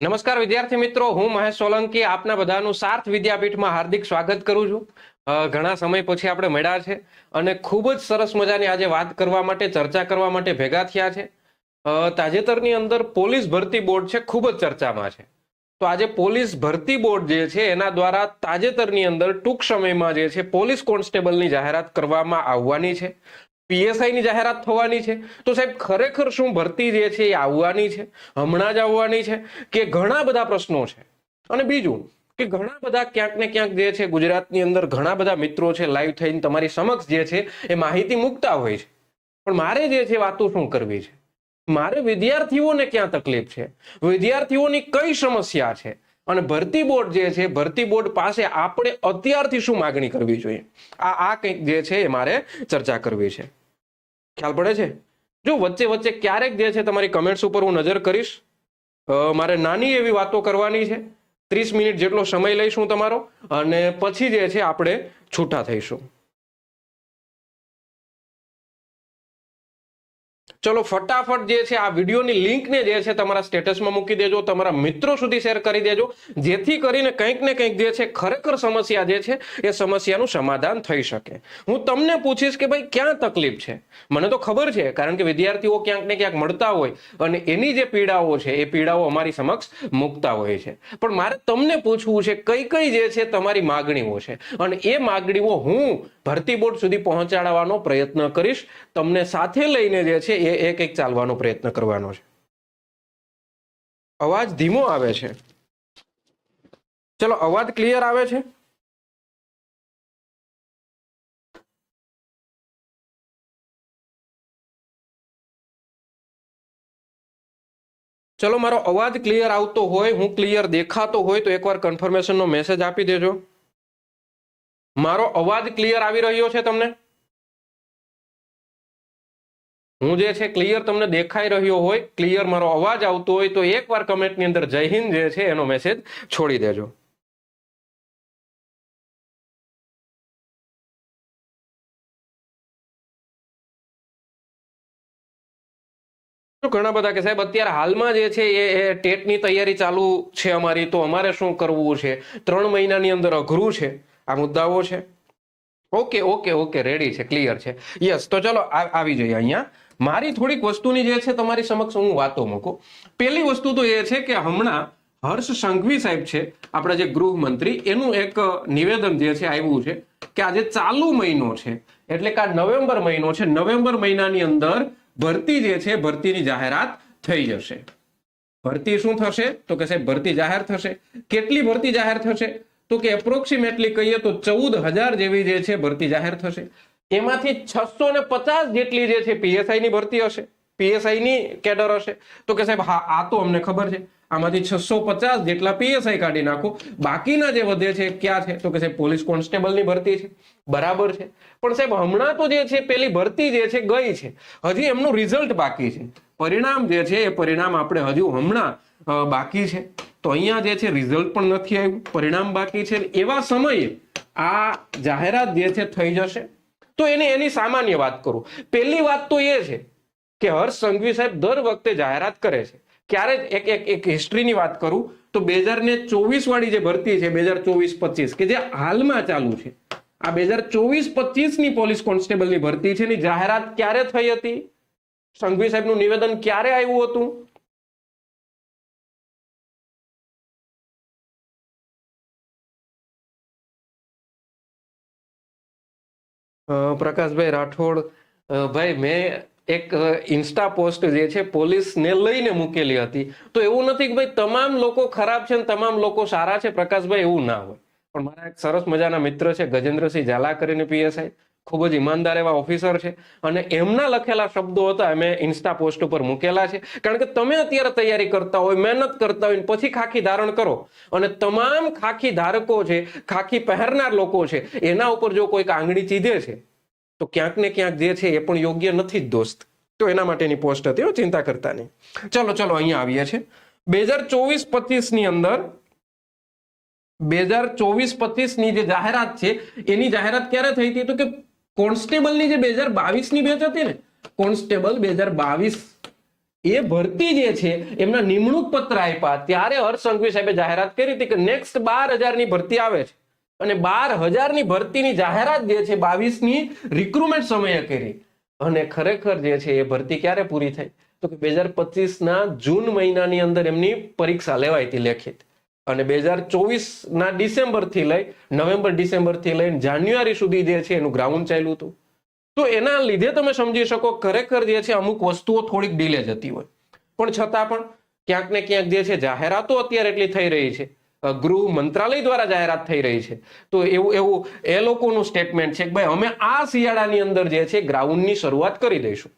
નમસ્કાર વિદ્યાર્થી મિત્રો, હું મહેશ સોલંકી આપના બધાનું સાર્થ વિદ્યાપીઠમાં હાર્દિક સ્વાગત કરું છું. ઘણા સમય પછી આપણે મળ્યા છે અને ખૂબ જ સરસ મજાની આજે વાત કરવા માટે, ચર્ચા કરવા માટે ભેગા થયા છે. તાજેતરની અંદર પોલીસ ભરતી બોર્ડ છે, ખૂબ જ ચર્ચામાં છે. તો આજે પોલીસ ભરતી બોર્ડ જે છે, એના દ્વારા તાજેતરની અંદર ટૂંક સમયમાં જે છે, પોલીસ કોન્સ્ટેબલની જાહેરાત કરવામાં આવવાની છે. પીએસઆઈ ની જાહેરાત થવાની છે. તો સાહેબ, ખરેખર શું ભરતી જે છે એ આવવાની છે? હમણાં જ આવવાની છે કે ઘણા બધા પ્રશ્નો છે? અને બીજું, કે ઘણા બધા ક્યાંક ને ક્યાંક જે છે ગુજરાતની અંદર ઘણા બધા મિત્રો છે લાઈવ થઈને તમારી સમક્ષ જે છે એ માહિતી મૂકતા હોય છે. પણ મારે જે છે વાતો શું કરવી છે? મારે વિદ્યાર્થીઓને ક્યાં તકલીફ છે? વિદ્યાર્થીઓની કઈ સમસ્યા છે? અને ભરતી બોર્ડ જે છે, ભરતી બોર્ડ પાસે આપણે અત્યારથી શું માગણી કરવી જોઈએ? આ આ કંઈક જે છે એ મારે ચર્ચા કરવી છે. ખ્યાલ પડે છે? જો વચ્ચે વચ્ચે ક્યારેક જે છે તમારી કમેન્ટ્સ ઉપર હું નજર કરીશ મારે નાની એવી વાતો કરવાની છે. ત્રીસ મિનિટ જેટલો સમય લઈશું તમારો, અને પછી જે છે આપણે છૂટા થઈશું. ચલો ફટાફટ જે છે આ વિડીયોની લિંકને જે છે તમારા સ્ટેટસમાં મૂકી દેજો, તમારા મિત્રો સુધી શેર કરી દેજો, જેથી કરીને કંઈક ને કંઈક જે છે ખરેખર સમસ્યા જે છે એ સમસ્યાનું સમાધાન થઈ શકે. હું તમને પૂછીશ કે ભાઈ ક્યાં તકલીફ છે? મને તો ખબર છે, કારણ કે વિદ્યાર્થીઓ ક્યાંક ને ક્યાંક મળતા હોય અને એની જે પીડાઓ છે, એ પીડાઓ અમારી સમક્ષ મૂકતા હોય છે. પણ મારે તમને પૂછવું છે, કઈ કઈ જે છે તમારી માગણીઓ છે? અને એ માગણીઓ હું ભરતી બોર્ડ સુધી પહોંચાડવાનો પ્રયત્ન કરીશ. તમને સાથે લઈને જે છે એ એક એક ચાલવાનો પ્રયત્ન કરવાનો છે. અવાજ ધીમો આવે છે. ચલો, અવાજ ક્લિયર આવે છે? ચલો, મારો અવાજ ક્લિયર આવતો હોય, હું ક્લિયર દેખાતો હોય, તો એકવાર કન્ફર્મેશનનો મેસેજ આપી દેજો. મારો અવાજ ક્લિયર આવી રહ્યો છે તમને? હું જે છે ક્લિયર તમને દેખાઈ રહ્યો હોય ક્લિયર મારો અવાજ આવતો હોય, તો એકવાર કમેન્ટની અંદર જય હિન્દ જે છે, એનો મેસેજ છોડી દેજો. ઘણા બધા કે સાહેબ, અત્યારે હાલમાં જે છે, એ ટેટની તૈયારી ચાલુ છે અમારી, તો અમારે શું કરવું છે? ત્રણ મહિનાની અંદર અઘરું છે, આ મુદ્દાઓ છે. ઓકે ઓકે ઓકે રેડી છે ક્લિયર છે. યસ તો ચલો આવી જઈએ અહીંયા. મારી થોડીક વસ્તુની જે છે તમારી સમક્ષ હું વાતો મૂકું. પહેલી વસ્તુ તો એ છે કે હમણાં હર્ષ સંઘવી સાહેબ છે, આપણા જે ગૃહમંત્રી, એનું એક નિવેદન જે છે આવ્યું છે કે આજે ચાલુ મહિનો છે. એટલે કે આ નવેમ્બર મહિનો છે, નવેમ્બર મહિનાની અંદર ભરતી જે છે, ભરતીની જાહેરાત થઈ જશે. ભરતી શું થશે? તો કે સાહેબ, ભરતી જાહેર થશે. કેટલી ભરતી જાહેર થશે? તો કે એપ્રોક્સિમેટલી કહીએ તો ચૌદ હજાર જેવી જે છે ભરતી જાહેર થશે. એમાંથી છસો ને પચાસ જેટલી જે છે પીએસઆઈ ની ભરતી હશે. પીએસઆઈ ની કેડર હશે. તો કે સાહેબ, હા, આ તો અમને ખબર છે. આમાંથી છસો પચાસ જેટલા પીએસઆઈ કાઢી નાખો. બાકીના જે વધે છે, ક્યાં છે? તો કે સાહેબ, પોલીસ કોન્સ્ટેબલની ભરતી છે. બરાબર છે. પણ સાહેબ, હમણાં તો જે છે, પેલી ભરતી જે છે, ગઈ છે. હજી એમનું રિઝલ્ટ બાકી છે. પરિણામ જે છે, એ પરિણામ આપણે હજુ હમણાં બાકી છે. તો અહીંયા જે છે રિઝલ્ટ પણ નથી આવ્યું. પરિણામ બાકી છે. એવા સમયે આ જાહેરાત જે છે, થઈ જશે. તો એને એની સામાન્ય વાત કરું. પહેલી વાત તો એ છે કે હર્ષ સંઘવી સાહેબ દર વખતે જાહેરાત કરે છે. ક્યારે એક એક એક હિસ્ટ્રીની વાત કરું તો બે હજાર ને ચોવીસ વાળી જે ભરતી છે બે હજાર ચોવીસ પચીસ, કે જે હાલમાં ચાલુ છે, આ બે હજાર ચોવીસ પચીસની પોલીસ કોન્સ્ટેબલની ભરતી છે, એની જાહેરાત ક્યારે થઈ હતી? સંઘવી સાહેબનું નિવેદન ક્યારે આવ્યું હતું? પ્રકાશભાઈ રાઠોડ ભાઈ મેં એક ઇન્સ્ટા પોસ્ટ જે છે પોલીસને લઈને મૂકેલી હતી. તો એવું નથી કે ભાઈ તમામ લોકો ખરાબ છે ને તમામ લોકો સારા છે, પ્રકાશભાઈ એવું ના હોય. પણ મારા એક સરસ મજાના મિત્ર છે, ગજેન્દ્રસિંહ ઝાલા કરીને પીએસઆઈ. ખૂબ જ ઈમાનદાર એવા ઓફિસર છે. અને એમના લખેલા શબ્દો હતા મેં ઇન્સ્ટા પોસ્ટ ઉપર મૂકેલા છે. કારણ કે તમે અત્યારે તૈયારી કરતા હોય, મહેનત કરતા હોય પછી ખાખી ધારણ કરો. અને તમામ ખાખી ધારકો છે, ખાખી પહેરનાર લોકો છે, એના ઉપર જો કોઈક આંગળી ચીધે છે તો ક્યાંક ને ક્યાંક જે છે એ પણ યોગ્ય નથી જ દોસ્ત. તો એના માટેની પોસ્ટ હતી ચિંતા કરતા નહીં. ચલો ચલો, અહીંયા આવીએ છીએ. બે હજાર ચોવીસ પચીસની અંદર બે હજાર ચોવીસ પચીસની જે જાહેરાત છે, એની જાહેરાત ક્યારે થઈ હતી તો કે કોન્સ્ટેબલની જે બે હજાર બાવીસની બેચ હતી ને, કોન્સ્ટેબલ બે હજાર બાવીસ એ ભરતી જે છે, એમના નિમણૂક પત્ર આપ્યા. ત્યારે હર્ષ સંઘવી સાહેબે જાહેરાત કરી હતી કે નેક્સ્ટ બાર હજારની ભરતી આવે છે. અને બાર હજારની ભરતીની જાહેરાત જે છે બાવીસની રિક્રુટમેન્ટ સમયે કરી. અને ખરેખર જે છે એ ભરતી ક્યારે પૂરી થઈ? તો કે બે હજાર પચીસના જૂન મહિનાની અંદર એમની પરીક્ષા લેવાઈ હતી લેખિત. અને બે હજાર ચોવીસના ડિસેમ્બરથી લઈ નવેમ્બર ડિસેમ્બરથી લઈને જાન્યુઆરી સુધી જે છે એનું ગ્રાઉન્ડ ચાલ્યું હતું. તો એના લીધે તમે સમજી શકો ખરેખર જે છે અમુક વસ્તુઓ થોડીક ડીલે જતી હોય. પણ છતાં પણ ક્યાંક ને ક્યાંક જે છે જાહેરાતો અત્યારે એટલી થઈ રહી છે. ગૃહ મંત્રાલય દ્વારા જાહેરાત થઈ રહી છે. તો એવું એવું એ લોકોનું સ્ટેટમેન્ટ છે કે ભાઈ, અમે આ શિયાળાની અંદર જે છે ગ્રાઉન્ડની શરૂઆત કરી દઈશું.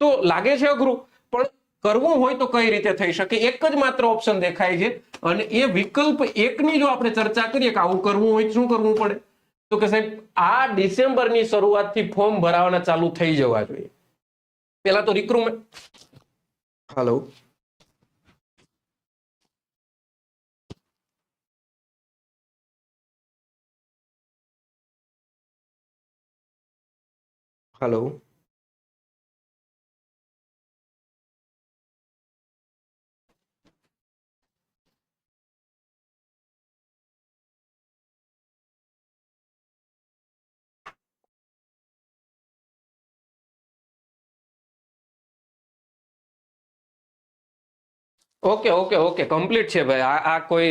તો લાગે છે અઘરું, પણ કરવું હોય તો કઈ રીતે થઈ શકે? એક જ માત્ર ઓપ્શન દેખાય છે. અને એ વિકલ્પ એકની જો આપણે ચર્ચા કરીએ કે આવું કરવું હોય શું કરવું પડે? તો કે સાહેબ, આ ડિસેમ્બરની શરૂઆતથી ફોર્મ ભરાવાના ચાલુ થઈ જવા જોઈએ. પેલા તો રિક્રુટમેન્ટ હાલો હાલો ઓકે ઓકે ઓકે કમ્પ્લીટ છે ભાઈ. આ આ કોઈ,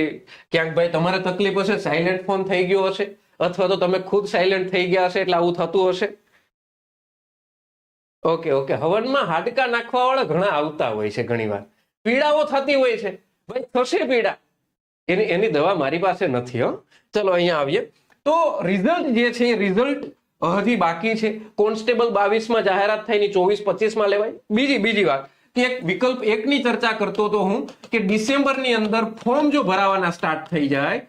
ક્યાંક ભાઈ તમારે તકલીફ હશે સાયલેન્ટ ફોન થઈ ગયો હશે, અથવા તો તમે ખુદ સાયલેન્ટ થઈ ગયા હશે, એટલે આવું થતું હશે. Okay okay. હવનમાં હાડકા નાખવા વાળા ઘણા આવતા હોય છે ઘણીવાર. પીડાઓ થતી હોય છે. ભાઈ, થશે પીડા. એની એની દવા મારી પાસે નથી, હો. ચલો, અહીંયા આવીએ. તો રિઝલ્ટ જે છે રિઝલ્ટ હજી બાકી છે. કોન્સ્ટેબલ બાવીસમાં જાહેરાત થઈને ચોવીસ પચીસમાં લેવાય. બીજી બીજી વાત. કે એક વિકલ્પ એકની ચર્ચા કરતો તો હું કે ડિસેમ્બરની અંદર ફોર્મ જો ભરાવાના સ્ટાર્ટ થઈ જાય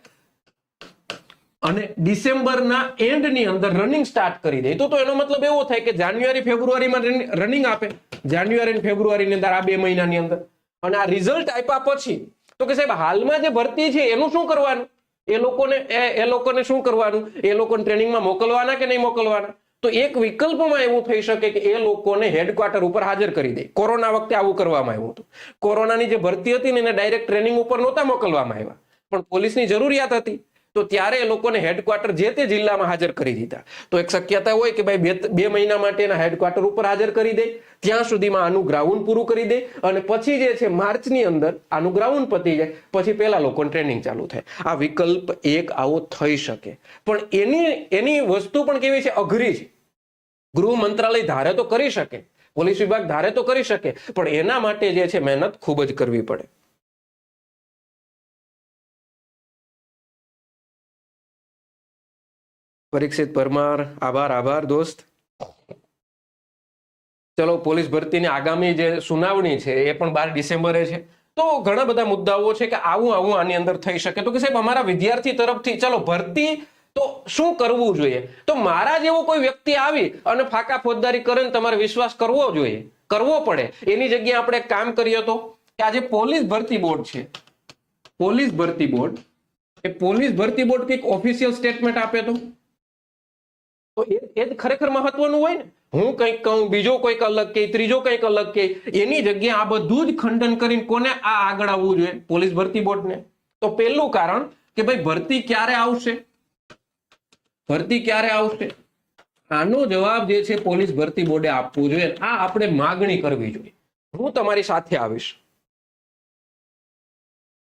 અને ડિસેમ્બરના એન્ડની અંદર રનિંગ સ્ટાર્ટ કરી દે. તો તો એનો મતલબ એવો થાય કે જાન્યુઆરી, ફેબ્રુઆરીમાં રનિંગ આપે. જાન્યુઆરી અને ફેબ્રુઆરીની અંદર આ બે મહિનાની અંદર. અને આ રિઝલ્ટ આપ્યા પછી, તો કે સાહેબ, હાલમાં જે ભરતી છે, એનું શું કરવાનું? એ લોકોને એ લોકોને શું કરવાનું? એ લોકોને ટ્રેનિંગમાં મોકલવાના કે નહીં મોકલવાના? તો એક વિકલ્પમાં એવું થઈ શકે કે એ લોકોને હેડક્વાર્ટર ઉપર હાજર કરી દે. કોરોના વખતે આવું કરવામાં આવ્યું હતું. કોરોનાની જે ભરતી હતી ને એને ડાયરેક્ટ ટ્રેનિંગ ઉપર નહોતા મોકલવામાં આવ્યા. પણ પોલીસની જરૂરિયાત હતી. તો ત્યારે એ લોકોને હેડક્વાર્ટર જે તે જિલ્લામાં હાજર કરી દીધા. તો એક શક્યતા હોય કે ભાઈ બે મહિના માટે એના હેડક્વાર્ટર ઉપર હાજર કરી દે, ત્યાં સુધીમાં આનું ગ્રાઉન્ડ પૂરું કરી દે અને પછી જે છે માર્ચની અંદર આનું ગ્રાઉન્ડ પતી જાય, પછી પહેલા લોકોને ટ્રેનિંગ ચાલુ થાય. આ વિકલ્પ એક આવો થઈ શકે. પણ એની એની વસ્તુ પણ કેવી છે? અઘરી છે. ગૃહ મંત્રાલય ધારે તો કરી શકે, પોલીસ વિભાગ ધારે તો કરી શકે, પણ એના માટે જે છે મહેનત ખૂબ જ કરવી પડે. પરીક્ષિત પરમાર. આભાર આભાર દોસ્ત. ચલો, પોલીસ ભરતીની આગામી જે સુનાવણી છે એ પણ બાર ડિસેમ્બરે છે. તો ઘણા બધા મુદ્દાઓ છે કે આવું આવું આની અંદર થઈ શકે. તો કે સાહેબ, અમારા વિદ્યાર્થી તરફથી, ચલો, ભરતી, તો શું કરવું જોઈએ? તો મારા જેવો કોઈ વ્યક્તિ આવી અને ફાકા ફોજદારી કરે તમારે વિશ્વાસ કરવો જોઈએ. કરવો પડે. એની જગ્યાએ આપણે કામ કરીએ તો કે આજે પોલીસ ભરતી બોર્ડ છે. પોલીસ ભરતી બોર્ડ. એ પોલીસ ભરતી બોર્ડ કંઈક ઓફિશિયલ સ્ટેટમેન્ટ આપે તો? તો એ જ ખરેખર મહત્વનું હોય ને? હું કંઈક કહું, બીજો કંઈક અલગ કે, ત્રીજો કંઈક અલગ કે, એની જગ્યાએ આ બધું જ ખંડન કરીને કોને આ આગળ આવવું જોઈએ? પોલીસ ભરતી બોર્ડને. તો પહેલું કારણ કે ભાઈ, ભરતી ક્યારે આવશે? ભરતી ક્યારે આવશે? આનો જવાબ જે છે, પોલીસ ભરતી બોર્ડે આપવું જોઈએ. આ આપણે માગણી કરવી જોઈએ. હું તમારી સાથે આવીશ.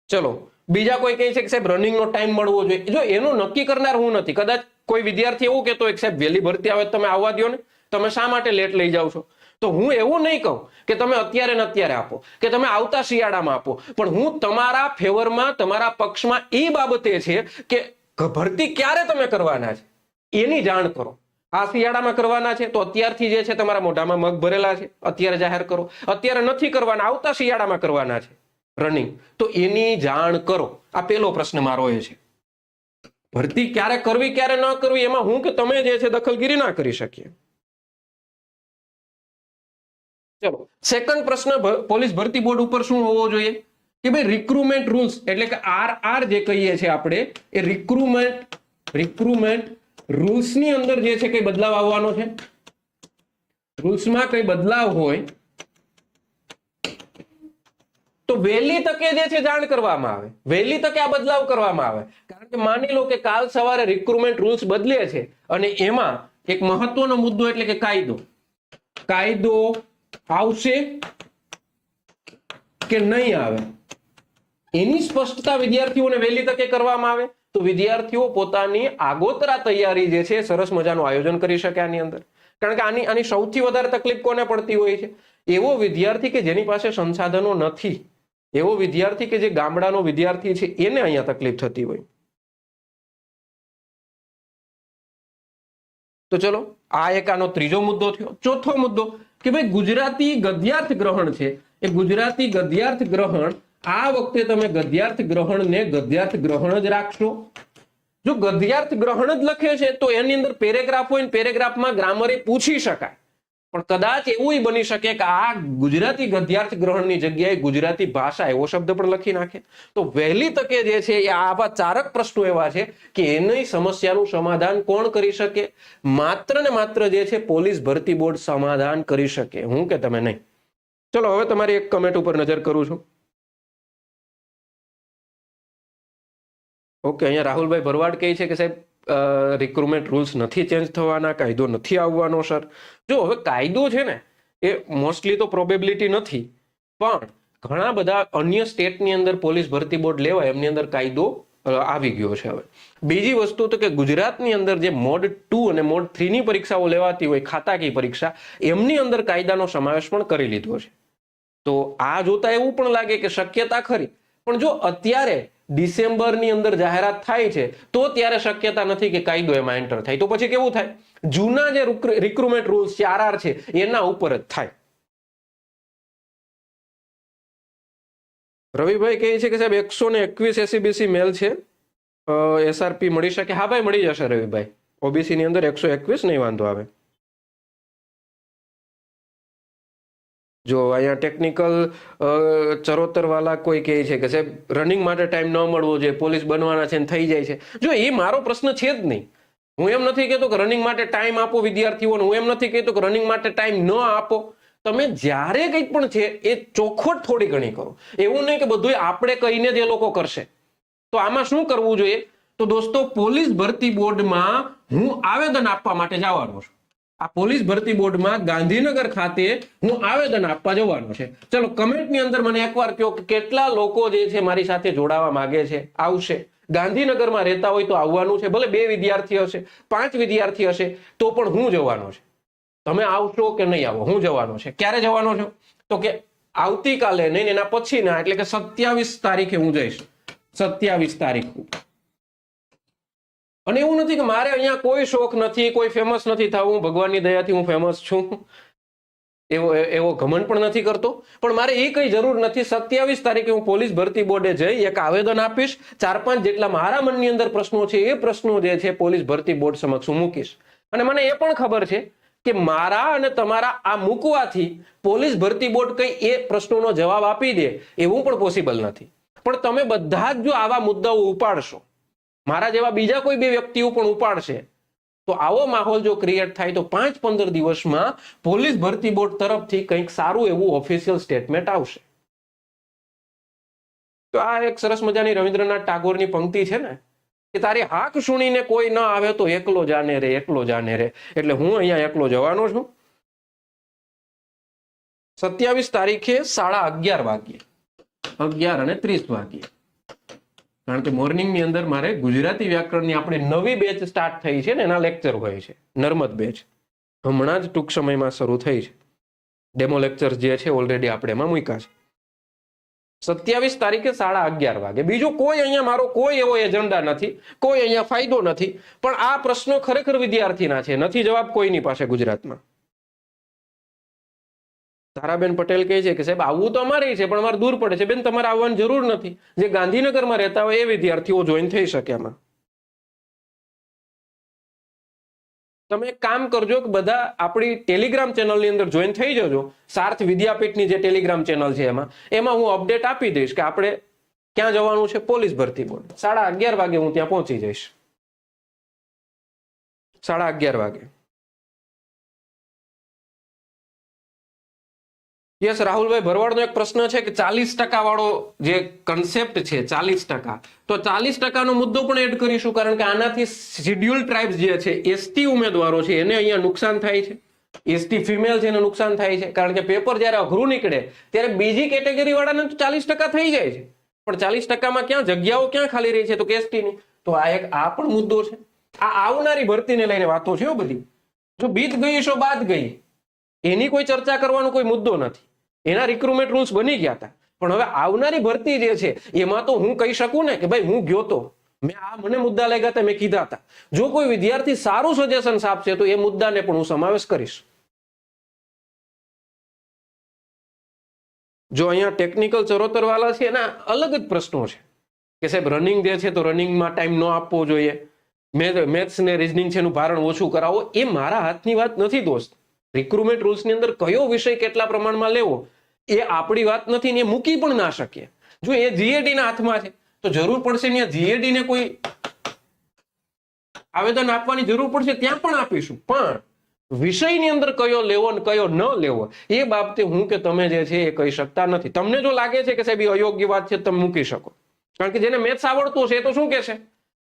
ચલો, બીજા કોઈ કહે છે કે સાહેબ રનિંગનો ટાઈમ મળવો જોઈએ. જો એનું નક્કી કરનાર હું નથી. કદાચ કોઈ વિદ્યાર્થી એવું કહેતો હોય સાહેબ, વહેલી ભરતી આવે તમે આવવા દો ને. તમે શા માટે લેટ લઈ જાઓ છો? તો હું એવું નહીં કહું કે તમે અત્યારે ને અત્યારે આપો, કે તમે આવતા શિયાળામાં આપો. પણ હું તમારા ફેવરમાં તમારા પક્ષમાં એ બાબતે છે કે ભરતી ક્યારે તમે કરવાના છે? એની જાણ કરો. આ શિયાળામાં કરવાના છે તો અત્યારથી જે છે તમારા મોઢામાં મગ ભરેલા છે, અત્યારે જાહેર કરો. અત્યારે નથી કરવાના, આવતા શિયાળામાં કરવાના છે. રનિંગ તો એની જાણ કરો. આ પેલો પ્રશ્ન મારો એ છે. ભરતી ક્યારે કરવી, ક્યારે ન કરવી, એમાં હું કે તમે જે છે દખલગીરી ના કરી શકીએ. ચલો સેકન્ડ પ્રશ્ન પોલીસ ભરતી બોર્ડ ઉપર શું હોવો જોઈએ? કે ભાઈ રિક્રુટમેન્ટ રૂલ્સ એટલે કે આર આર જે કહીએ છીએ આપણે, એ રિક્રુટમેન્ટ રિક્રુટમેન્ટ રૂલ્સની અંદર જે છે કઈ બદલાવ આવવાનો છે? રૂલ્સમાં કઈ બદલાવ હોય તો વહેલી તકે જે છે જાણ કરવામાં આવે. વહેલી તકે આ બદલાવ કરવામાં આવે. કારણ કે માની લો કે કાલ સવારે રિક્રુટમેન્ટ રૂલ્સ બદલે છે અને એમાં એક મહત્વનો મુદ્દો એટલે કે કાયદો. કાયદો આવશે કે નહીં આવે? એની સ્પષ્ટતા વિદ્યાર્થીઓને વહેલી તકે કરવામાં આવે. તો વિદ્યાર્થીઓ પોતાની આગોતરા તૈયારી જે છે સરસ મજાનું આયોજન કરી શકે આની અંદર. કારણ કે આની આની સૌથી વધારે તકલીફ કોને પડતી હોય છે? એવો વિદ્યાર્થી કે જેની પાસે સંસાધનો નથી. એવો વિદ્યાર્થી કે જે ગામડાનો વિદ્યાર્થી છે, એને અહીંયા તકલીફ થતી હોય. તો ચલો, આ એક આનો ત્રીજો મુદ્દો થયો. ચોથો મુદ્દો કે ભાઈ ગુજરાતી ગદ્યાર્થ ગ્રહણ છે. એ ગુજરાતી ગદ્યાર્થ ગ્રહણ, આ વખતે તમે ગદ્યાર્થ ગ્રહણને ગદ્યાર્થ ગ્રહણ જ રાખશો. જો ગદ્યાર્થ ગ્રહણ જ લખે છે, તો એની અંદર પેરેગ્રાફ હોય ને પેરેગ્રાફમાં ગ્રામરે પૂછી શકાય. પણ કદાચ એવું બની શકે કે આ ગુજરાતી ગદ્યાર્થ ગ્રહણની જગ્યાએ ગુજરાતી ભાષા એવો શબ્દ પણ લખી નાખે. તો વહેલી તકે જે છે એ આવા ચારક પ્રશ્નો એવા છે કે એની સમસ્યાનું સમાધાન કોણ કરી શકે? માત્ર ને માત્ર જે છે પોલીસ ભરતી બોર્ડ સમાધાન કરી શકે. હું કે તમે નહીં? ચલો, હવે તમારી એક કમેન્ટ ઉપર નજર કરું છું. ઓકે, અહીંયા રાહુલભાઈ ભરવાડ કહે છે કે સાહેબ રિક્રુટમેન્ટ રૂલ્સ નથી ચેન્જ થવાના, કાયદો નથી આવવાનો સર જો હવે કાયદો છે ને, એ મોસ્ટલી તો પ્રોબેબિલિટી નથી. પણ ઘણા બધા અન્ય સ્ટેટની અંદર પોલીસ ભરતી બોર્ડ લેવાય, એમની અંદર કાયદો આવી ગયો છે હવે. બીજી વસ્તુ તો કે ગુજરાતની અંદર જે મોડ ટુ અને મોડ થ્રીની પરીક્ષાઓ લેવાતી હોય ખાતાકી પરીક્ષા, એમની અંદર કાયદાનો સમાવેશ પણ કરી લીધો છે. તો આ જોતા એવું પણ લાગે કે શક્યતા ખરી. પણ જો અત્યારે ડિસેમ્બરની અંદર જાહેરાત થાય છે, તો ત્યારે શક્યતા નથી કે કાયદો એમાં એન્ટર થાય. તો પછી કેવું થાય? જૂના જે રિક્રુટમેન્ટ રૂલ્સ છે આરઆર છે, એના ઉપર જ થાય. રવિભાઈ કહે છે કે સાહેબ, એકસો ને એકવીસ એસીબીસી મેલ છે. એસઆરપી મળી શકે? હા ભાઈ, મળી જશે રવિભાઈ. ઓબીસી ની અંદર એકસો એકવીસ નહીં, વાંધો આવે. જો અહીંયા ટેકનિકલ ચરોતરવાલા કોઈ કહે છે કે સાહેબ રનિંગ માટે ટાઈમ ન મળવો જોઈએ પોલીસ બનવાના છે ને થઈ જાય છે. જો એ મારો પ્રશ્ન છે જ નહીં. હું એમ નથી કહેતો કે રનિંગ માટે ટાઈમ આપો વિદ્યાર્થીઓને, હું એમ નથી કહેતો કે રનિંગ માટે ટાઈમ ન આપો. તમે જ્યારે કંઈક પણ છે, એ ચોખવટ થોડી ઘણી કરો. એવું નહીં કે બધું આપણે કહીને જ એ લોકો કરશે. તો આમાં શું કરવું જોઈએ? તો દોસ્તો, પોલીસ ભરતી બોર્ડમાં હું આવેદન આપવા માટે જવાનો છું. આ પોલીસ ભરતી બોર્ડમાં ગાંધીનગર ખાતે હું આવેદન આપવા જવાનો છે. ચલો, કમેન્ટની અંદર મને એકવાર કહો કે કેટલા લોકો જે છે મારી સાથે જોડાવા માંગે છે. આવશે. ગાંધીનગરમાં રહેતા હોય તો આવવાનું છે. ભલે બે વિદ્યાર્થી હશે, પાંચ વિદ્યાર્થી હશે, તો પણ હું જવાનો છે. તમે આવશો કે નહીં આવો? હું જવાનો છે. ક્યારે જવાનો છો? તો કે આવતીકાલે, નહીં એના પછીના એટલે કે સત્યાવીસ તારીખે હું જઈશ. સત્યાવીસ તારીખ. અને એવું નથી કે મારે અહીંયા કોઈ શોખ નથી, કોઈ ફેમસ નથી થવું ભગવાનની દયાથી હું ફેમસ છું. એવો એવો ઘમંડ પણ નથી કરતો. પણ મારે એ કઈ જરૂર નથી. સત્યાવીસ તારીખે હું પોલીસ ભરતી બોર્ડે જઈ, એક આવેદન આપીશ. ચાર પાંચ જેટલા મારા મનની અંદર પ્રશ્નો છે, એ પ્રશ્નો જે છે પોલીસ ભરતી બોર્ડ સમક્ષ હું મૂકીશ. અને મને એ પણ ખબર છે કે મારા અને તમારા આ મૂકવાથી પોલીસ ભરતી બોર્ડ કઈ એ પ્રશ્નોનો જવાબ આપી દે, એવું પણ પોસિબલ નથી. પણ તમે બધા જ જો આવા મુદ્દાઓ ઉપાડશો મારા જેવા બીજા કોઈ બે વ્યક્તિઓ પણ ઉપાડશે. તો આવો માહોલ જો ક્રિએટ થાય તો પાંચ પંદર દિવસમાં પોલીસ ભરતી બોર્ડ તરફથી કંઈક સારું એવું ઓફિશિયલ સ્ટેટમેન્ટ આવશે. તો આ એક સરસ મજાની રવિન્દ્રનાથ ટાગોરની પંક્તિ છે ને, કે તારી હાક સુણીને કોઈ ન આવે તો એકલો જાને રે, એકલો જાને રે. એટલે હું અહીંયા એકલો જવાનો છું. સત્યાવીસ તારીખે સાડા અગિયાર વાગ્યે. અગિયાર અને ત્રીસ વાગ્યે. કારણ કે મોર્નિંગની અંદર મારે ગુજરાતી વ્યાકરણની આપણે નવી બેચ સ્ટાર્ટ થઈ છે ને એના લેક્ચર હોય છે, નર્મદ બેચ હમણાં જ ટૂંક સમયમાં શરૂ થઈ છે. ડેમો લેક્ચર જે છે ઓલરેડી આપણે એમાં મૂક્યા છે. સત્યાવીસ તારીખે સાડા અગિયાર વાગે. બીજું કોઈ અહીંયા મારો કોઈ એવો એજન્ડા નથી, કોઈ અહીંયા ફાયદો નથી, પણ આ પ્રશ્નો ખરેખર વિદ્યાર્થીના છે. નથી જવાબ કોઈની પાસે ગુજરાતમાં. તારાબેન પટેલ કહે છે કે, સાહેબ આવવું તો અમારે છે, પણ અમારે દૂર પડે છે. બેન, તમારે આવવાની જરૂર નથી. જે ગાંધીનગરમાં રહેતા હોય એ વિદ્યાર્થીઓ જોઈન થઈ શકે એમાં. તમે એક કામ કરજો કે બધા આપણી ટેલિગ્રામ ચેનલની અંદર જોઈન થઈ જજો. સાર્થ વિદ્યાપીઠની જે ટેલિગ્રામ ચેનલ છે એમાં એમાં હું અપડેટ આપી દઈશ કે આપણે ક્યાં જવાનું છે. પોલીસ ભરતી બોર્ડ. સાડા અગિયાર વાગે હું ત્યાં પહોંચી જઈશ. સાડા અગિયાર વાગે. યસ, રાહુલભાઈ, ભરવાડનો એક પ્રશ્ન છે કે ચાલીસ ટકા વાળો જે કન્સેપ્ટ છે, ચાલીસ ટકા. તો ચાલીસ ટકાનો મુદ્દો પણ એડ કરીશું કારણ કે આનાથી શિડ્યુલ ટ્રાઇબ્સ જે છે એસટી ઉમેદવારો છે, એને અહીંયા નુકસાન થાય છે. એસટી ફિમેલ છે, એને નુકસાન થાય છે. કારણ કે પેપર જ્યારે અઘરું નીકળે, ત્યારે બીજી કેટેગરી વાળાને તો ચાલીસ ટકા થઈ જાય છે. પણ ચાલીસ ટકામાં ક્યાં, જગ્યાઓ ક્યાં ખાલી રહી છે તો કે એસટીની તો આ એક, આ પણ મુદ્દો છે. આ આવનારી ભરતીને લઈને વાતો છે બધી. જો બીત ગઈ છો બાદ ગઈ. એની કોઈ ચર્ચા કરવાનો કોઈ મુદ્દો નથી. એના રિક્રુટમેન્ટ રૂલ્સ બની ગયા હતા. પણ હવે આવનારી ભરતી જે છે, એમાં તો હું કહી શકું ને કે ભાઈ હું ગયો તો. મેં આ મને મુદ્દા લાગ્યા હતા, મેં કીધા હતા. જો કોઈ વિદ્યાર્થી સારું સજેશન આપશે, તો એ મુદ્દાને પણ હું સમાવેશ કરીશ. જો અહીંયા ટેકનિકલ ચરોતર વાળા છે, એના અલગ જ પ્રશ્નો છે. કે સાહેબ રનિંગ જે છે, તો રનિંગમાં ટાઈમ ન આપવો જોઈએ. મેથ્સ ને રિઝનિંગ છે એનું ભારણ ઓછું કરાવો. એ મારા હાથની વાત નથી, દોસ્ત. રિક્રુટમેન્ટ રૂલ્સની અંદર કયો વિષય કેટલા પ્રમાણમાં લેવો, એ આપણી વાત નથી ને એ મૂકી પણ ના શકીએ. જો એ જીએડી ના હાથમાં છે, તો જરૂર પડશે ને કોઈ આવેદન આપવાની જરૂર પડશે, ત્યાં પણ આપીશું. પણ વિષયની અંદર કયો લેવો ને કયો ન લેવો, એ બાબતે હું કે તમે જે છે એ કહી શકતા નથી. તમને જો લાગે છે કે સાહેબ અયોગ્ય વાત છે તમે મૂકી શકો. કારણ કે જેને મેથ્સ આવડતું હશે એ તો શું કે છે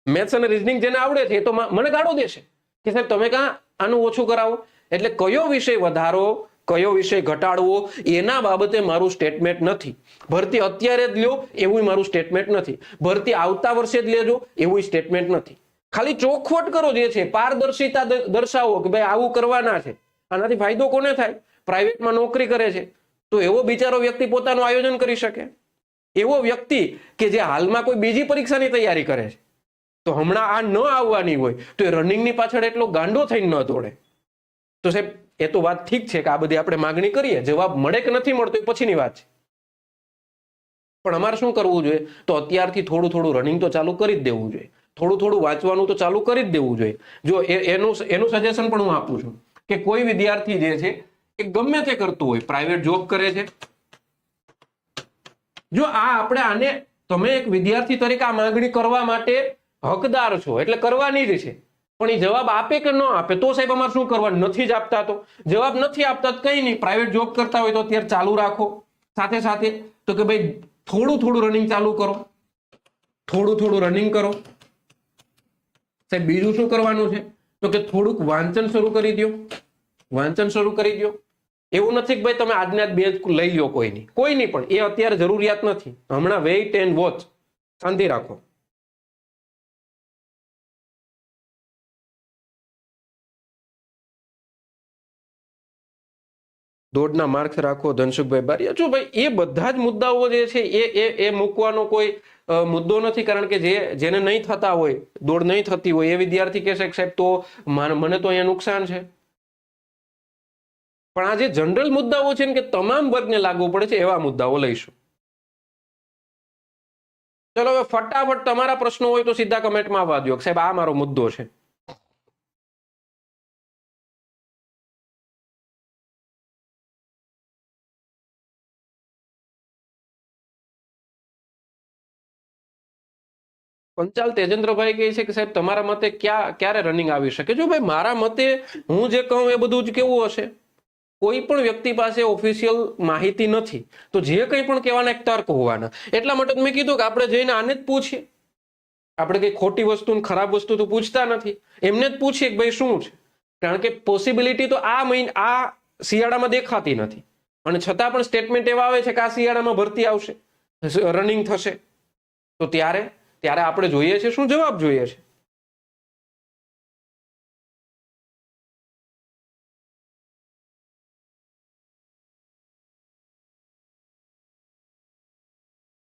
મેથ્સ અને રિઝનિંગ જેને આવડે છે એ તો મને ગાળો દેશે. કે સાહેબ તમે કાં આનું ઓછું કરાવો? એટલે કયો વિષય વધારો, કયો વિષય ઘટાડવો, એના બાબતે મારું સ્ટેટમેન્ટ નથી. ભરતી અત્યારે જ લ્યો, એવું મારું સ્ટેટમેન્ટ નથી. ભરતી આવતા વર્ષે જ લેજો, એવું સ્ટેટમેન્ટ નથી. ખાલી ચોખવટ કરો જે છે, પારદર્શિતા દર્શાવો કે ભાઈ આવું કરવાના છે. આનાથી ફાયદો કોને થાય? પ્રાઇવેટમાં નોકરી કરે છે. તો એવો બિચારો વ્યક્તિ પોતાનું આયોજન કરી શકે. એવો વ્યક્તિ કે જે હાલમાં કોઈ બીજી પરીક્ષાની તૈયારી કરે છે. તો હમણાં આ ન આવવાની હોય, તો એ રનિંગની પાછળ એટલો ગાંડો થઈને ન દોડે. તો સાહેબ, એ તો વાત ઠીક છે કે આ બધી આપણે માગણી કરીએ, જવાબ મળે કે નથી મળતો એ પછીની વાત છે. પણ અમારે શું કરવું જોઈએ? તો અત્યારથી થોડું થોડું રનિંગ તો ચાલુ કરી જ દેવું જોઈએ. થોડું થોડું વાંચવાનું તો ચાલુ કરી જ દેવું જોઈએ. જો એનું એનું સજેશન પણ હું આપું છું કે કોઈ વિદ્યાર્થી જે છે, એ ગમે તે કરતું હોય પ્રાઇવેટ જોબ કરે છે. જો આ આપણે આને, તમે એક વિદ્યાર્થી તરીકે આ માંગણી કરવા માટે હકદાર છો, એટલે કરવાની જ છે. પણ એ જવાબ આપે કે ન આપે? તો સાહેબ અમારે શું કરવા નથી જ આપતા તો. જવાબ નથી આપતા તો કઈ નહીં. પ્રાઇવેટ જોબ કરતા હોય તો અત્યારે ચાલુ રાખો. સાથે સાથે તો કે ભાઈ, થોડું થોડું રનિંગ ચાલુ કરો. થોડું થોડું રનિંગ કરો. સાહેબ, બીજું શું કરવાનું છે? તો કે થોડુંક વાંચન શરૂ કરી દો વાંચન શરૂ કરી દો એવું નથી કે ભાઈ તમે આજના આજ બે લઈ લો કોઈની. કોઈની પણ. એ અત્યારે જરૂરિયાત નથી. હમણાં વેઇટ એન્ડ વોચ શાંતિ રાખો. દોડના માર્ક્સ રાખો ધનસુખભાઈ બારિયા. જો ભાઈ, એ બધા જ મુદ્દાઓ જે છે, એ એ એ મૂકવાનો કોઈ મુદ્દો નથી, કારણ કે જે, જેને નહીં થતા હોય, દોડ નહીં થતી હોય, એ વિદ્યાર્થી કહેશે સાહેબ, તો મને તો અહીંયા નુકસાન છે. પણ આ જે જનરલ મુદ્દાઓ છે ને કે તમામ વર્ગને લાગુ પડે છે, એવા મુદ્દાઓ લઈશું. ચલો હવે ફટાફટ તમારા પ્રશ્નો હોય તો સીધા કમેન્ટમાં આવવા દો સાહેબ, આ મારો મુદ્દો છે. પંચાલ તેજેન્દ્રભાઈ કહે છે કે સાહેબ, તમારા મતે ક્યાં, ક્યારે રનિંગ આવી શકે? જો ભાઈ, મારા મતે હું જે કહું એ બધું જ કેવું હશે? કોઈ પણ વ્યક્તિ પાસે ઓફિશિયલ માહિતી નથી, તો જે કંઈ પણ કહેવાના એક તર્ક હોવાના. એટલા માટે મેં કીધું કે આપણે જઈને આને જ પૂછીએ. આપણે કંઈ ખોટી વસ્તુ ખરાબ વસ્તુ તો પૂછતા નથી. એમને જ પૂછીએ કે ભાઈ, શું છે? કારણ કે પોસિબિલિટી તો આ મહિને, આ શિયાળામાં દેખાતી નથી. અને છતાં પણ સ્ટેટમેન્ટ એવા આવે છે કે આ શિયાળામાં ભરતી આવશે. રનિંગ થશે. તો ત્યારે ત્યારે આપણે જોઈએ છે શું જવાબ જોઈએ છે?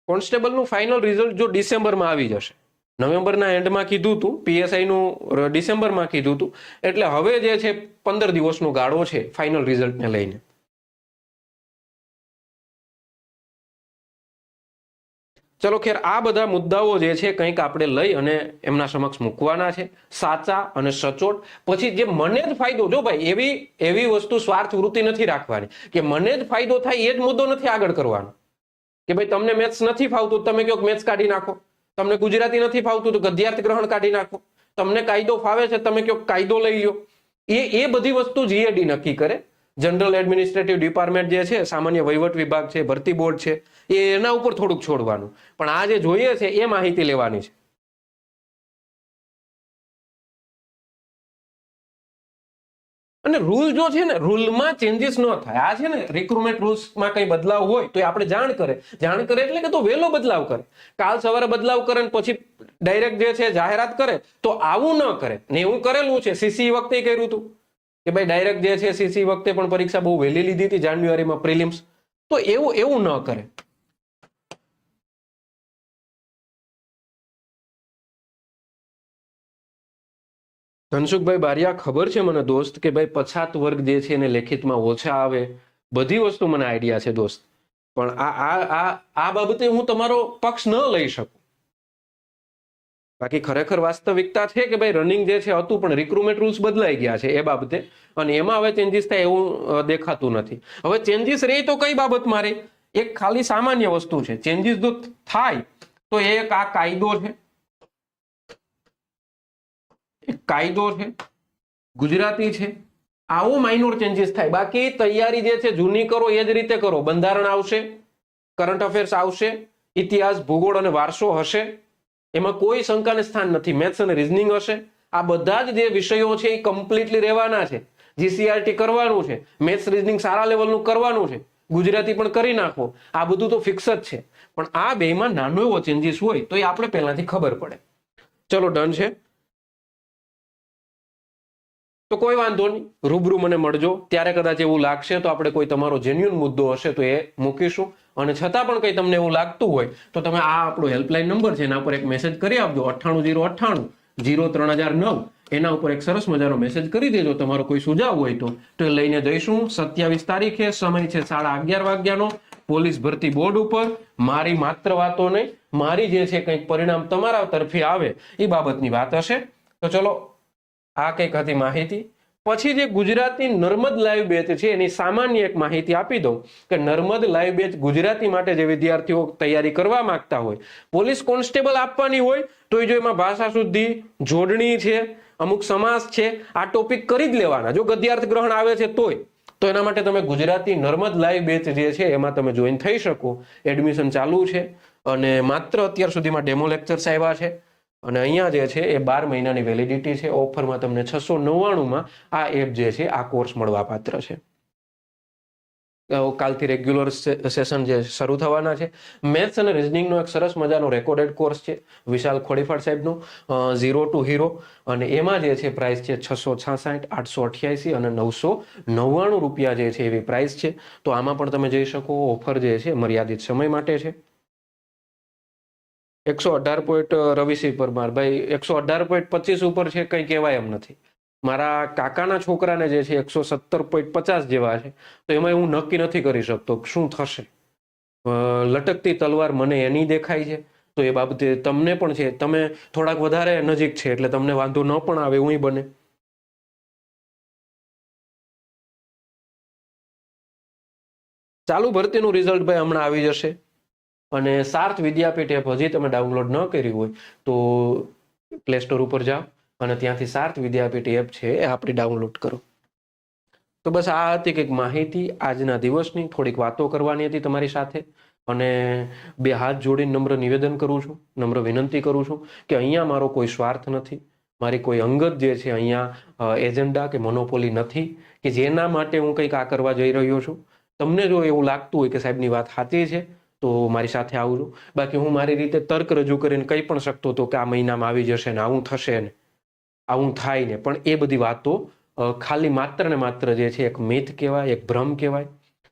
કોન્સ્ટેબલનું ફાઇનલ રિઝલ્ટ જો ડિસેમ્બરમાં આવી જશે. નવેમ્બરના એન્ડમાં કીધું હતું પીએસઆઈ નું ડિસેમ્બરમાં કીધું હતું એટલે હવે જે છે, પંદર દિવસનો ગાળો છે ફાઇનલ રિઝલ્ટને લઈને. ચલો ખેર, આ બધા મુદ્દાઓ જે છે કંઈક આપણે લઈ અને એમના સમક્ષ મૂકવાના છે. સાચા અને સચોટ. પછી જે મને જ ફાયદો, જો ભાઈ, એવી એવી વસ્તુ સ્વાર્થ વૃત્તિ નથી રાખવાની, કે મને જ ફાયદો થાય એ જ મુદ્દો નથી આગળ કરવાનો. કે ભાઈ, તમને મેથ્સ નથી ફાવતું, તમે કહો મેથ્સ કાઢી નાખો. તમને ગુજરાતી નથી ફાવતું, તો ગદ્યાર્થ ગ્રહણ કાઢી નાખો. તમને કાયદો ફાવે છે, તમે કહો કાયદો લઈ લો એ એ બધી વસ્તુ જીએડી નક્કી કરે. જનરલ એડમિનિસ્ટ્રેટિવ ડિપાર્ટમેન્ટ જે છે, સામાન્ય વહીવટ વિભાગ છે, ભરતી બોર્ડ છે, એ એના ઉપર થોડુંક છોડવાનું. પણ આ જે જોઈએ છે, એ માહિતી લેવાની છે. અને રૂલ જો છે ને, રૂલમાં ચેન્જીસ ન થાય. આ છે ને રિક્રુટમેન્ટ રૂલ્સમાં કઈ બદલાવ હોય, તો એ આપણે જાણ કરે. જાણ કરે એટલે કે તો વહેલો બદલાવ કરે. કાલ સવારે બદલાવ કરે ને પછી ડાયરેક્ટ જે છે, જાહેરાત કરે, તો આવું ન કરે. ને એવું કરેલું છે સીસી વખતે કર્યું હતું. કે ભાઈ ડાયરેક્ટ જે છે સીસી વખતે પણ પરીક્ષા બહુ વહેલી લીધી હતી, જાન્યુઆરીમાં પ્રિલિમ્સ તો એવું એવું ન કરે. ધનસુખભાઈ બારિયા, ખબર છે મને દોસ્ત કે ભાઈ પછાત વર્ગ જે છે એને લેખિતમાં ઓછા આવે? બધી વસ્તુ મને આઈડિયા છે દોસ્ત. પણ આ આ આ બાબતે હું તમારો પક્ષ ન લઈ શકું. બાકી ખરેખર વાસ્તવિકતા છે કે ભાઈ રનિંગ જે છે, હતું પણ રિક્રુટમેન્ટ રૂલ્સ બદલાઈ ગયા છે એ બાબતે. અને એમાં હવે ચેન્જીસ થાય એવું દેખાતું નથી. હવે ચેન્જીસ રહી તો કઈ બાબત મારે? એક ખાલી સામાન્ય વસ્તુ છે. ચેન્જીસ જો થાય, તો એ એક આ કાયદો છે. એક કાયદો છે. ગુજરાતી છે. આવો માઇનોર ચેન્જીસ થાય. બાકી તૈયારી જે છે, જૂની કરો, એ જ રીતે કરો. બંધારણ આવશે કરંટ અફેર્સ આવશે, ઇતિહાસ, ભૂગોળ અને વારસો હશે. એમાં કોઈ શંકાને સ્થાન નથી. મેથ્સ અને રિઝનિંગ હશે. આ બધા જ જે વિષયો છે એ કમ્પ્લીટલી રહેવાના છે. જીસીઆરટી કરવાનું છે. મેથ્સ રિઝનિંગ સારા લેવલનું કરવાનું છે. ગુજરાતી પણ કરી નાખો. આ બધું તો ફિક્સ જ છે. પણ આ બેમાં નાનો એવો ચેન્જીસ હોય તો એ આપણે પહેલાથી ખબર પડે. ચલો ડન છે. તો કોઈ વાંધો નહીં. રૂબરૂ મને મળજો. ત્યારે કદાચ એવું લાગશે તો આપણે કોઈ તમારો જેન્યુન મુદ્દો હશે તો એ મૂકીશું. અને છતાં પણ કંઈ તમને એવું લાગતું હોય, તો તમે આ આપણો હેલ્પલાઇન નંબર છે, એના ઉપર એક મેસેજ કરી આપજો, અઠ્ઠાણું જીરો અઠ્ઠાણું, જીરો ત્રણ હજાર નવ. એના ઉપર એક સરસ મજાનો મેસેજ કરી દેજો, તમારો કોઈ સુઝાવ હોય તો. તો લઈને જઈશું, સત્યાવીસ તારીખે, સમય છે સાડા અગિયાર વાગ્યાનો. પોલીસ ભરતી બોર્ડ ઉપર, મારી માત્ર વાતો નહીં, મારી જે છે કંઈક પરિણામ તમારા તરફે આવે, એ બાબતની વાત હશે. તો ચલો, આ કંઈક હતી માહિતી. પછી જે ગુજરાતી નર્મદ લાઈવ બેચ છે, એની સામાન્ય એક માહિતી આપી દઉં કે નર્મદ લાઈવ બેચ ગુજરાતી માટે જે વિદ્યાર્થીઓ તૈયારી કરવા માંગતા હોય, પોલીસ કોન્સ્ટેબલ આપવાની હોય, તો જો એમાં ભાષા શુદ્ધિ, જોડણી છે, અમુક સમાસ છે, આ ટોપિક કરી જ લેવાના. જો ગદ્યાર્થ ગ્રહણ આવે છે તોય, તો એના માટે તમે ગુજરાતી નર્મદ લાઈવ બેચ જે છે, એમાં તમે જોઈન થઈ શકો. એડમિશન ચાલુ છે અને માત્ર અત્યાર સુધીમાં ડેમો લેક્ચર્સ આવ્યા છે. અને અહીંયા જે છે, એ બાર મહિનાની વેલિડિટી છે. ઓફરમાં તમને છસો નવ્વાણુંમાં આ એપ જે છે, આ કોર્સ મળવા પાત્ર છે. કાલથી રેગ્યુલર સેશન જે શરૂ થવાના છે. મેથ્સ અને રિઝનિંગનો એક સરસ મજાનો રેકોર્ડેડ કોર્સ છે, વિશાલ ખોડીફાડ સાહેબનો ઝીરો ટુ હીરો અને એમાં જે છે પ્રાઇસ છે છસો છાસઠ, આઠસો અઠ્યાસી અને નવસો નવ્વાણું રૂપિયા જે છે, એવી પ્રાઇસ છે. તો આમાં પણ તમે જઈ શકો. ઓફર જે છે, મર્યાદિત સમય માટે છે. એકસો અઢાર પોઈન્ટ રવિસિંહ પરમાર. ભાઈ, એકસો અઢાર પોઈન્ટ પચીસ ઉપર છે કંઈ કહેવાય એમ નથી. મારા કાકાના છોકરાને જે છે એકસો સત્તર પોઈન્ટ પચાસ જેવા છે, તો એમાં હું નક્કી નથી કરી શકતો શું થશે. લટકતી તલવાર મને એની દેખાય છે, તો એ બાબતે તમને પણ છે, તમે થોડાક વધારે નજીક છે, એટલે તમને વાંધો ન પણ આવે, હું બને. ચાલુ ભરતીનું રિઝલ્ટ ભાઈ હમણાં આવી જશે. અને સાર્થ વિદ્યાપીઠ એપ હજી તમે ડાઉનલોડ ન કરી હોય, તો પ્લે સ્ટોર ઉપર જાઓ અને ત્યાંથી સાર્થ વિદ્યાપીઠ એપ છે એ આપણે ડાઉનલોડ કરો. તો બસ આ હતી કંઈક માહિતી. આજના દિવસની થોડીક વાતો કરવાની હતી તમારી સાથે અને બે હાથ જોડીને નમ્ર નિવેદન કરું છું, નમ્ર વિનંતી કરું છું કે અહીંયા મારો કોઈ સ્વાર્થ નથી, મારી કોઈ અંગત જે છે અહીંયા એજન્ડા કે મોનોપોલી નથી, કે જેના માટે હું કંઈક આ કરવા જઈ રહ્યો છું. તમને જો એવું લાગતું હોય કે સાહેબની વાત સાચી છે તો મારી સાથે આવજો. બાકી હું મારી રીતે તર્ક રજૂ કરીને કંઈ પણ શકતો હતો કે આ મહિનામાં આવી જશે ને આવું થશે ને આવું થાય ને. પણ એ બધી વાતો ખાલી માત્ર ને માત્ર જે છે એક મિથ કહેવાય, એક ભ્રમ કહેવાય.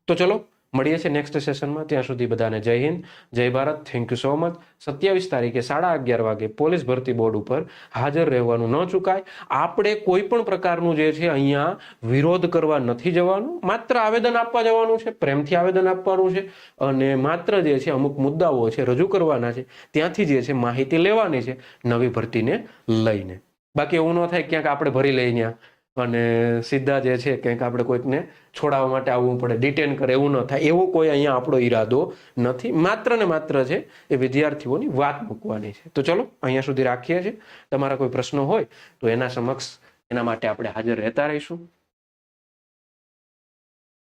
તો ચલો મળીએ છીએ નેક્સ્ટ સેશનમાં ત્યાં સુધી બધાને જય હિન્દ, જય Bharat. Thank you so much સત્યાવીસ તારીખે સાડા અગિયાર વાગે પોલીસ ભરતી બોર્ડ ઉપર હાજર રહેવાનું ન ચૂકાય. આપણે કોઈ પણ પ્રકારનું જે છે અહીંયા વિરોધ કરવા નથી જવાનું. માત્ર આવેદન આપવા જવાનું છે, પ્રેમથી આવેદન આપવાનું છે અને માત્ર જે છે અમુક મુદ્દાઓ છે રજૂ કરવાના છે, ત્યાંથી જે છે માહિતી લેવાની છે નવી ભરતીને લઈને. બાકી એવું ન થાય ક્યાંક આપણે ભરી લઈએ ત્યાં. અને સીધા જે છે કંઈક આપણે કોઈકને છોડાવવા માટે આવવું પડે ડિટેન કરે, એવું ન થાય. એવો કોઈ અહીંયા આપણો ઈરાદો નથી. માત્ર ને માત્ર છે એ વિદ્યાર્થીઓની વાત મૂકવાની છે. તો ચલો, અહીંયા સુધી રાખીએ છીએ. તમારા કોઈ પ્રશ્નો હોય તો એના સમક્ષ એના માટે આપણે હાજર રહેતા રહીશું.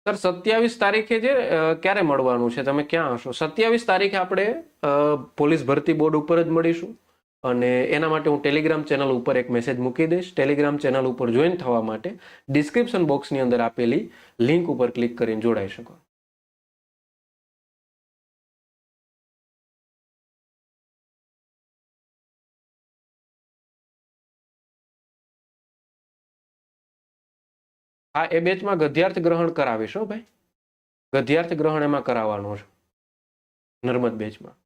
સર, સત્યાવીસ તારીખે જે ક્યારે મળવાનું છે? તમે ક્યાં હશો? સત્યાવીસ તારીખે આપણે પોલીસ ભરતી બોર્ડ ઉપર જ મળીશું. અને એના માટે હું ટેલિગ્રામ ચેનલ ઉપર એક મેસેજ મૂકી દઈશ. ટેલિગ્રામ ચેનલ ઉપર જોઈન થવા માટે ડિસ્ક્રિપ્શન બોક્સની અંદર આપેલી લિંક ઉપર ક્લિક કરીને જોડાઈ શકો. હા, એ બેચમાં ગદ્યાર્થ ગ્રહણ કરાવીશ હો ભાઈ. ગદ્યાર્થ ગ્રહણ એમાં કરાવવાનો છે. નર્મદ બેચમાં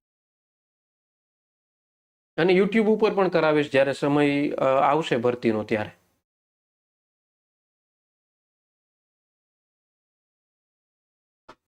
અને યુટ્યુબ ઉપર પણ કરાવીશ જ્યારે સમય આવશે ભરતીનો ત્યારે.